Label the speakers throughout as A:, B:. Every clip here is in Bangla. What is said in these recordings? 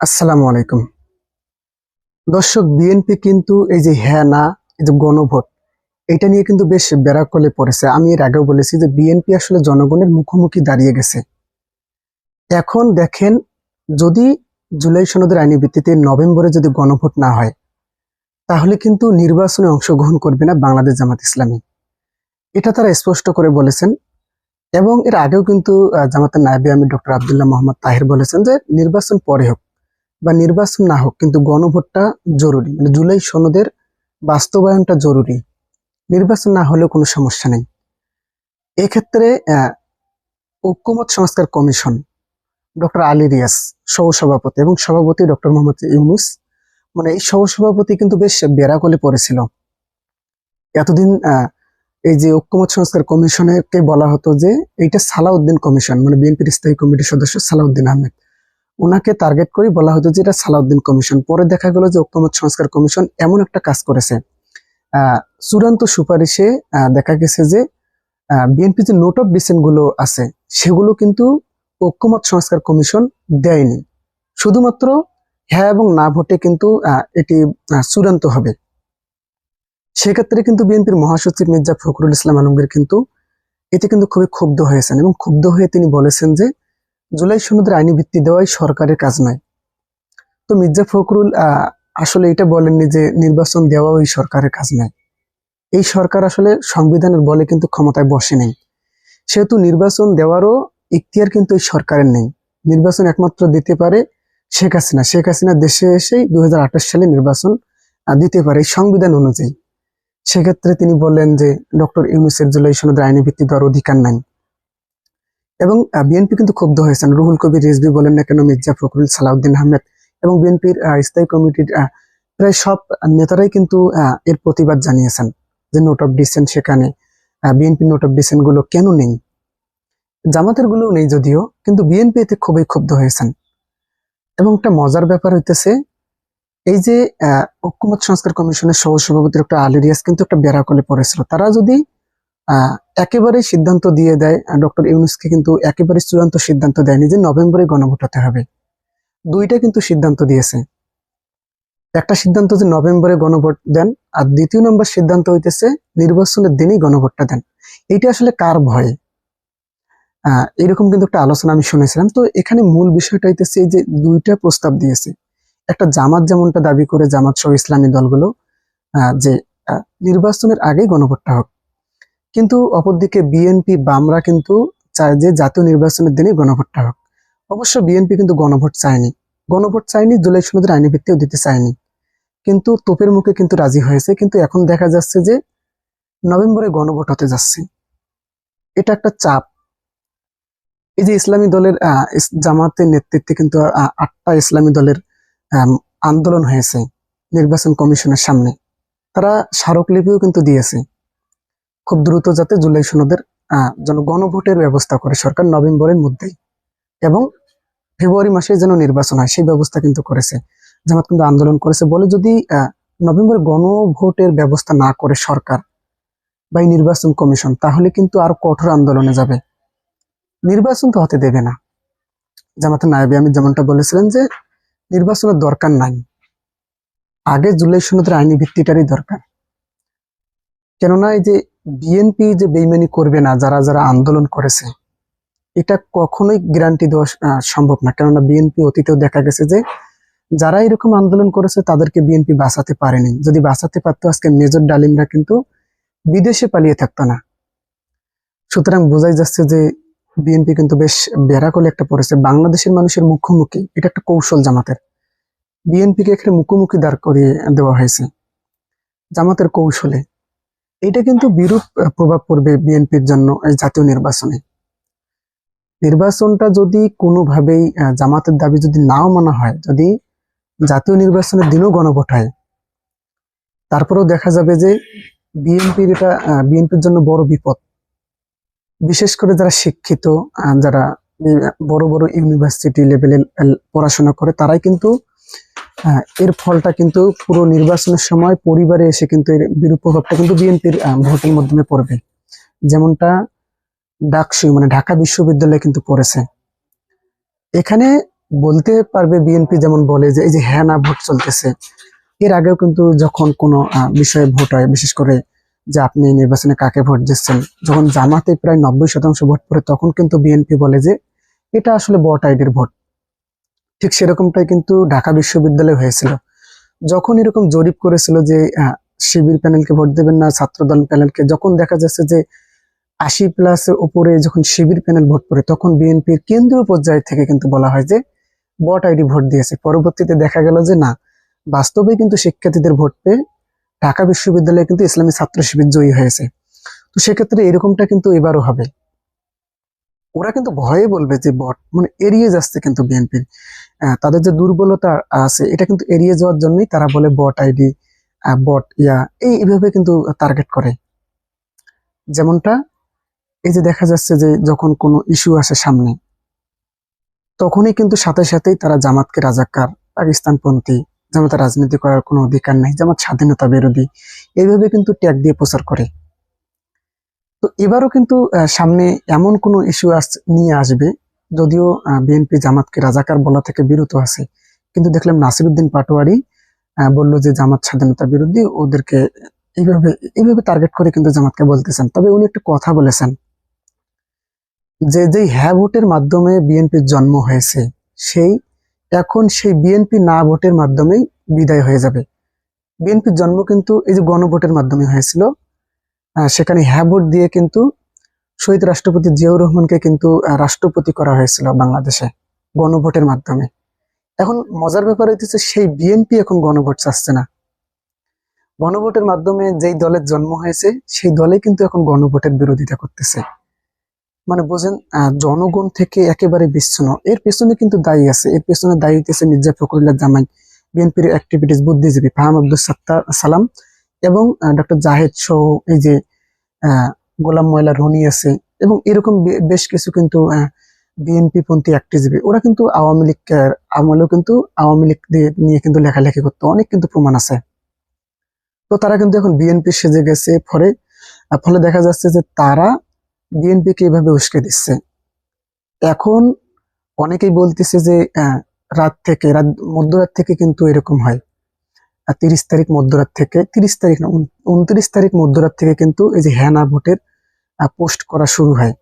A: আসসালামু আলাইকুম। দর্শক, বিএনপি কিন্তু এই যে হ্যাঁ না, এই যে গণভোট, এটা নিয়ে কিন্তু বেশ বেড়াকলে পড়েছে। আমি এর আগেও বলেছি যে বিএনপি আসলে জনগণের মুখোমুখি দাঁড়িয়ে গেছে। এখন দেখেন, যদি জুলাই সনদের আইনি ভিত্তিতে নভেম্বরে যদি গণভোট না হয়, তাহলে কিন্তু নির্বাচনে অংশগ্রহণ করবে না বাংলাদেশ জামাত ইসলামী। এটা তারা স্পষ্ট করে বলেছেন এবং এর আগেও কিন্তু জামাতের নায়েবে আমি ডক্টর আবদুল্লাহ মোহাম্মদ তাহির বলেছেন যে নির্বাচন পরে হোক। বা নির্বাচন না হোক, কিন্তু গণভোটটা জরুরি। মানে জুলাই সনদের বাস্তবায়নটা জরুরি। নির্বাচন না হলেও কোনো সমস্যা নেই। এক্ষেত্রে ঐক্যমত সংস্কার কমিশন, ডক্টর আলী রিয়াস সহসভাপতি এবং সভাপতি ডক্টর মোহাম্মদ ইউনুস মানে এই সহসভাপতি কিন্তু বেশ বেড়াকলে পড়েছিল। এতদিন এই যে ঐক্যমত সংস্কার কমিশনকে বলা হতো যে, এইটা সালাউদ্দিন কমিশন মানে বিএনপির স্থায়ী কমিটির সদস্য সালাউদ্দিন আহমেদ। ওনাকে টার্গেট করে বলা হতো যে এটা সালাউদ্দিন কমিশন। পরে দেখা গেল যে ঐক্যমত সংস্কার কমিশন এমন একটা কাজ করেছে। চূড়ান্ত সুপারিশে দেখা গেছে যে বিএনপি যে নোট অফগুলো আছে, সেগুলো কিন্তু ঐক্যমত সংস্কার কমিশন দেয়নি। শুধুমাত্র হ্যাঁ এবং না ভোটে কিন্তু এটি চূড়ান্ত হবে। সেক্ষেত্রে কিন্তু বিএনপির মহাসচিব মির্জা ফখরুল ইসলাম আলমগীর কিন্তু এতে কিন্তু খুবই ক্ষুব্ধ হয়েছেন এবং ক্ষুব্ধ হয়ে তিনি বলেছেন যে জুলাই সনদের আইনি ভিত্তি দেওয়াই সরকারের কাজ নয়। তো মির্জা ফখরুল আসলে এটা বলেননি যে নির্বাচন দেওয়া ওই সরকারের কাজ নয়। এই সরকার আসলে সংবিধানের বলে কিন্তু ক্ষমতায় বসে নেই সেহেতু নির্বাচন দেওয়ারও ইখতিয়ার কিন্তু এই সরকারের নেই। নির্বাচন একমাত্র দিতে পারে শেখ হাসিনা। শেখ হাসিনা দেশে এসেই দু হাজার আঠাশ সালে নির্বাচন দিতে পারে এই সংবিধান অনুযায়ী। সেক্ষেত্রে তিনি বললেন যে ডক্টর ইউনুসের জুলাই সনদের আইনি ভিত্তি দেওয়ার অধিকার নাই। এবং বিএনপি কিন্তু ক্ষুব্ধ হয়েছেন। রুহুল কবির, রিজভি বলেন না কেন মির্জা ফখরুল, সালাউদ্দিন আহমেদ এবং বিএনপির স্থায়ী কমিটির প্রায় সব নেতারাই কিন্তু এর প্রতিবাদ জানিয়েছেন যে নোট অফ ডিসেন্ট সেখানে বিএনপি নোট অফ ডিসেন্টগুলো কেন নেই? জামাতের গুলোও নেই যদিও, কিন্তু বিএনপি এতে খুবই ক্ষুব্ধ হয়েছেন। এবং একটা মজার ব্যাপার হইতেছে, এই যে ঐক্যমত সংস্কার কমিশনের সহসভাপতি ডক্টর আলী কিন্তু একটা বেড়াকলে পড়েছিল। তারা যদি একেবারে সিদ্ধান্ত দিয়ে দেয় ডক্টর ইউনুসকে কিন্তু একেবারে চূড়ান্ত সিদ্ধান্ত দেয়নি যে নভেম্বরে গণভোট হতে হবে। দুইটা কিন্তু সিদ্ধান্ত দিয়েছে। একটা সিদ্ধান্ত যে নভেম্বরে গণভোট দেন, আর দ্বিতীয় নম্বর সিদ্ধান্ত হইতেছে নির্বাচনের দিনই গণভোটটা দেন। এইটা আসলে কার ভয়ে? এরকম কিন্তু একটা আলোচনা আমি শুনেছিলাম। তো এখানে মূল বিষয়টা হইতেছে যে দুইটা প্রস্তাব দিয়েছে। একটা জামাত যেমনটা দাবি করে জামাত সহ ইসলামী দলগুলো যে নির্বাচনের আগেই গণভোটটা হোক। কিন্তু অপরদিকে বিএনপি বামরা কিন্তু চায় যে জাতীয় নির্বাচনের দিনে গণভোটটা হোক। অবশ্য বিএনপি কিন্তু গণভোট চায়নি। গণভোট চায়নি, জুলাই সনদের আইনি ভিত্তিও দিতে চায়নি। কিন্তু তোপের মুখে কিন্তু রাজি হয়েছে, কিন্তু এখন দেখা যাচ্ছে যে নভেম্বরে গণভোট হতে যাচ্ছে। এটা একটা চাপ। এই যে ইসলামী দলের জামাতের নেতৃত্বে কিন্তু আটটা ইসলামী দলের আন্দোলন হয়েছে নির্বাচন কমিশনের সামনে। তারা স্মারকলিপিও কিন্তু দিয়েছে। খুব দ্রুত যাতে জুলাই সনদের যেন গণভোটের ব্যবস্থা করে সরকার নভেম্বরের মধ্যেই এবং ফেব্রুয়ারি মাসে যেন নির্বাচন হয়, সেই ব্যবস্থা কিন্তু করেছে। জামাত কিন্তু আন্দোলন করেছে বলে যদি নভেম্বরে গণভোটের ব্যবস্থা না করে সরকার বা নির্বাচন কমিশন, তাহলে কিন্তু আরও কঠোর আন্দোলনে যাবে। নির্বাচন তো হতে দেবে না। জামাতের নায়েবে আমি যেমনটা বলেছিলেন যে, নির্বাচনের দরকার নাই। আগে জুলাই সনদের আইনি ভিত্তিটারই দরকার। কেননা এই যে বিএনপি যে বেইমানি করবে না, যারা যারা আন্দোলন করেছে, এটা কখনোই গ্যারান্টি দেওয়া সম্ভব না। কেননা বিএনপি অতীতেও দেখা গেছে যে, যারা এরকম আন্দোলন করেছে, তাদেরকে বিএনপি বাঁচাতে পারেনি। যদি বাঁচাতে পারতো, আজকে মেজর ডালিমরা কিন্তু বিদেশে পালিয়ে থাকতো না। সুতরাং বোঝাই যাচ্ছে যে, বিএনপি কিন্তু বেশ বেড়াকলে একটা পড়েছে। বাংলাদেশের মানুষের মুখোমুখি, এটা একটা কৌশল জামাতের। বিএনপিকে এখানে মুখোমুখি দাঁড় করিয়ে দেওয়া হয়েছে, জামাতের কৌশলে। এটা কিন্তু বিরূপ প্রভাব পড়বে বিএনপির জন্য এই জাতীয় নির্বাচনে। নির্বাচনটা যদি কোনোভাবেই জামাতের দাবি যদি নাও মানা হয়, যদি জাতীয় নির্বাচনের দিনও গণভোট হয়, তারপরেও দেখা যাবে যে বিএনপির এটা বিএনপির জন্য বড় বিপদ। বিশেষ করে যারা শিক্ষিত যারা বড় বড় ইউনিভার্সিটি লেভেলে পড়াশোনা করে, তারাই কিন্তু আহ, এর ফলটা কিন্তু পুরো নির্বাচনের সময় পরিবারে এসে কিন্তু এর বিরূপ প্রভাবটা কিন্তু বিএনপির ভোটের মাধ্যমে পড়বে। যেমনটা ডাকসু মানে ঢাকা বিশ্ববিদ্যালয়ে কিন্তু পড়েছে। এখানে বলতে পারবে বিএনপি যেমন বলে যে এই যে হ্যাঁ না ভোট চলতেছে এর আগেও কিন্তু যখন কোনো বিষয়ে ভোট হয় বিশেষ করে যে আপনি নির্বাচনে কাকে ভোট দিচ্ছেন যখন জামাতে প্রায় নব্বই শতাংশ ভোট পড়ে তখন কিন্তু বিএনপি বলে যে এটা আসলে বট আইডির ভোট। ঠিক সেরকমটাই কিন্তু ঢাকা বিশ্ববিদ্যালয়ে হয়েছিল। যখন এরকম জরিপ করেছিল যে শিবির প্যানেলকে ভোট দেবেন না, ছাত্রদল প্যানেলকে, যখন দেখা যাচ্ছে যে, আশি প্লাস উপরে যখন শিবির প্যানেল ভোট পড়ে, তখন বিএনপির কেন্দ্রীয় পর্যায় থেকে কিন্তু বলা হয় যে বট আইডি ভোট দিয়েছে। পরবর্তীতে দেখা গেল যে, না, বাস্তবে কিন্তু শিক্ষার্থীদের ভোট পেয়ে ঢাকা বিশ্ববিদ্যালয়ে কিন্তু ইসলামী ছাত্র শিবির জয়ী হয়েছে। তো সেক্ষেত্রে এরকমটা কিন্তু এবারও হবে। ওরা কিন্তু ভয়ে বলবে যে, বট মানে এড়িয়ে যাচ্ছে কিন্তু বিএনপির তাদের যে দুর্বলতা আছে, এটা কিন্তু এড়িয়ে যাওয়ার জন্যই তারা বলে বট আইডি বট ইয়া, এই এইভাবে কিন্তু টার্গেট করে। যেমনটা, এই যে দেখা যাচ্ছে যে যখন কোনো ইস্যু আসে সামনে, তখনই কিন্তু সাথে সাথেই তারা জামাতকে রাজাকার, পাকিস্তানপন্থী, জামাতের রাজনীতি করার কোনো অধিকার নাই, জামাত স্বাধীনতা বিরোধী এইভাবে কিন্তু ট্যাগ দিয়ে প্রচার করে। তো এবারও কিন্তু সামনে এমন কোনো ইস্যু নিয়ে আসবে, যদিও বিএনপি জামাতকে রাজাকার বলা থেকে বিরত আছে। কিন্তু দেখলাম নাসিরুদ্দিন পাটোয়ারি বলল যে জামাত স্বাধীনতা বিরোধী, ওদেরকে এইভাবে এইভাবে টার্গেট করে কিন্তু জামাতকে বলতেছেন। তবে উনি একটা কথা বলেছেন। যে যেই হ্যাঁ ভোটের মাধ্যমে বিএনপির জন্ম হয়েছে, সেই, এখন সেই বিএনপি না ভোটের মাধ্যমেই বিদায় হয়ে যাবে। বিএনপির জন্ম কিন্তু এই যে গণভোটের মাধ্যমে হয়েছিল সেখানে হ্যাঁ ভোট দিয়ে কিন্তু শহীদ রাষ্ট্রপতি জিয়াউর রহমানকে কিন্তু রাষ্ট্রপতি করা হয়েছিল বাংলাদেশে গণভোটের মাধ্যমে। এখন মজার ব্যাপার হইতেছে সেই বিএনপি এখন গণভোট চাচ্ছে না। গণভোটের মাধ্যমে যেই দলের জন্ম হয়েছে, সেই দলে কিন্তু এখন গণভোটের বিরোধিতা করতেছে। মানে বোঝেন জনগণ থেকে একেবারে বিচ্ছিন্ন। এর পেছনে কিন্তু দায়ী আছে। এর পেছনে দায়ী হইতেছে মির্জা ফখরুল্লাহ জামাই, বিএনপির অ্যাক্টিভিটিস বুদ্ধিজীবী ফাহাম আব্দুল সাত্তার সালাম। এবং ডক্টর জাহেদ সহ এই যে গোলাম ময়লা রনি আছে, এবং এরকম বেশ কিছু কিন্তু বিএনপি পন্থী অ্যাক্টিভিজীবী ওরা কিন্তু আওয়ামী লীগ আমলেও কিন্তু আওয়ামী লীগ নিয়ে কিন্তু লেখালেখি করতো, অনেক কিন্তু প্রমাণ আছে। তো তারা কিন্তু এখন বিএনপি সেজে গেছে, ফলে ফলে দেখা যাচ্ছে যে তারা বিএনপি কে এভাবে উস্কে দিচ্ছে। এখন অনেকেই বলতেছে যে রাত থেকে, রাত, মধ্যরাত থেকে কিন্তু এরকম হয়। তিরিশ তারিখ মধ্যরাত থেকে, তিরিশ তারিখ না, উন- উনত্রিশ তারিখ মধ্যরাত থেকে কিন্তু এই যে হ্যানা ভোটের পোস্ট করা শুরু হয়।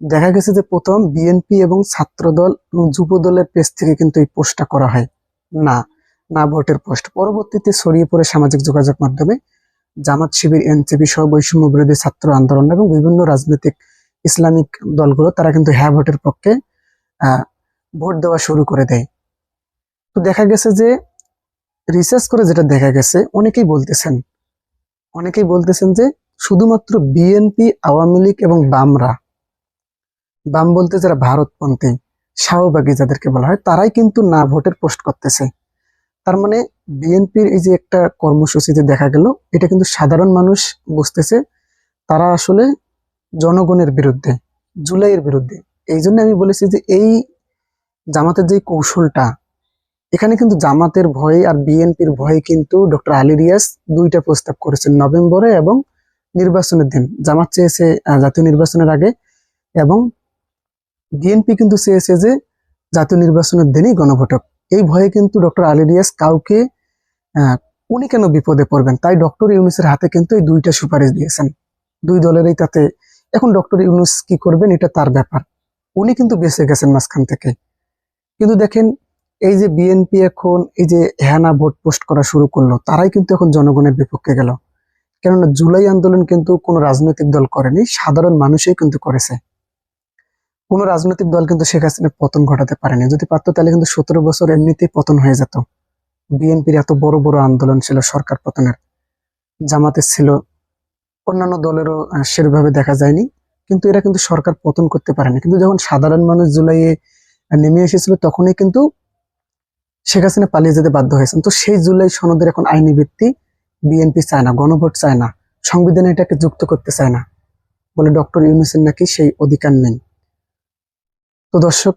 A: দেখা গেছে যে প্রথম বিএনপি এবং ছাত্রদল এবং যুব দলের পেজ থেকে কিন্তু এই পোস্টটা করা হয়। না না ভোটের পোস্ট। পরবর্তীতে ছড়িয়ে পড়ে সামাজিক যোগাযোগ মাধ্যমে। জামাত শিবির, এনসিপি সহ বৈষম্য বিরোধী ছাত্র আন্দোলন এবং বিভিন্ন রাজনৈতিক ইসলামিক দলগুলো তারা কিন্তু হ্যাঁ ভোটের পক্ষে ভোট দেওয়া শুরু করে দেয়। তো দেখা গেছে যে রিসার্চ করে যেটা দেখা গেছে, অনেকেই বলতেছেন অনেকেই বলতেছেন যে শুধুমাত্র বিএনপি আওয়ামী লীগ এবং বামরা, বাম বলতে যারা ভারতপন্থী, শাহবাগী যাদেরকে বলা হয়, তারাই কিন্তু না ভোটের পোস্ট করতেছে। তার মানে বিএনপির এই যে একটা কর্মসূচিতে দেখা গেল, এটা কিন্তু সাধারণ মানুষ বুঝতেছে, তারা আসলে জনগণের বিরুদ্ধে, জুলাইয়ের বিরুদ্ধে। এই জন্য আমি বলেছি যে এই জামাতের যে কৌশলটা এখানে কিন্তু জামাতের ভয়ে আর বিএনপির ভয়ে কিন্তু ডক্টর আলী রিয়াজ দুইটা প্রস্তাব করেছেন নভেম্বরে এবং নির্বাচনের দিন। জামাত চেয়েছে জাতীয় নির্বাচনের আগে এবং বিএনপি কিন্তু চেয়েছে যে জাতীয় নির্বাচনের দিনই গণভোটক। এই ভয়ে কিন্তু ডক্টর আলী রিয়াজ কাউকে উনি কেন বিপদে পড়বেন? তাই ডক্টর ইউনুসের হাতে কিন্তু এই দুইটা সুপারিশ দিয়েছেন। দুই দলেরই তাতে, এখন ডক্টর ইউনুস কি করবেন এটা তার ব্যাপার। উনি কিন্তু বেঁচে গেছেন মাঝখান থেকে। কিন্তু দেখেন এই যে বিএনপি এখন এই যে হ্যানা ভোট পোস্ট করা শুরু করল, তারাই কিন্তু এখন জনগণের বিপক্ষে গেল। কেননা জুলাই আন্দোলন কিন্তু কোনো রাজনৈতিক দল করেনি, সাধারণ মানুষই কিন্তু করেছে। কোনো রাজনৈতিক দল কিন্তু শেখ হাসিনার পতন ঘটাতে পারেনি। যদি পারতো তাহলে কিন্তু সতেরো বছর এমনিতেই পতন হয়ে যেত। বিএনপির এত বড় বড় আন্দোলন ছিল সরকার পতনের। জামাতের ছিল, অন্যান্য দলেরও সেভাবে দেখা যায়নি। কিন্তু এরা কিন্তু সরকার পতন করতে পারেনি। কিন্তু যখন সাধারণ মানুষ জুলাইয়ে নেমে এসেছিল, তখনই কিন্তু শেখ হাসিনা পালিয়ে যেতে বাধ্য হয়েছেন। তো সেই জুলাই সনদের এখন আইনি ভিত্তি বিএনপি চায় না, গণভোট চায় না, সংবিধানে এটাকে যুক্ত করতে চায় না বলে ডক্টর ইউনুসের নাকি সেই অধিকার নেই। তো দর্শক,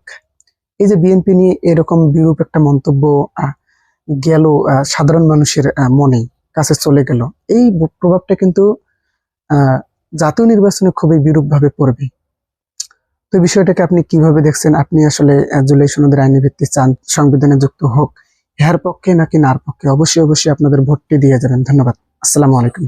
A: এই যে বিএনপি নিয়ে এরকম বিরূপ একটা মন্তব্য গেল সাধারণ মানুষের মনে কাছে চলে গেল, এই প্রভাবটা কিন্তু জাতীয় নির্বাচনে খুবই বিরূপভাবে পড়বে। তো বিষয়টাকে আপনি কীভাবে দেখছেন? আপনি আসলে জুলাই সনদের আইনি ভিত্তি চান, সংবিধানে যুক্ত হোক, ইহার পক্ষে নাকি নার পক্ষে? অবশ্যই অবশ্যই আপনাদের ভোটটি দিয়ে যাবেন। ধন্যবাদ। আসসালামু আলাইকুম।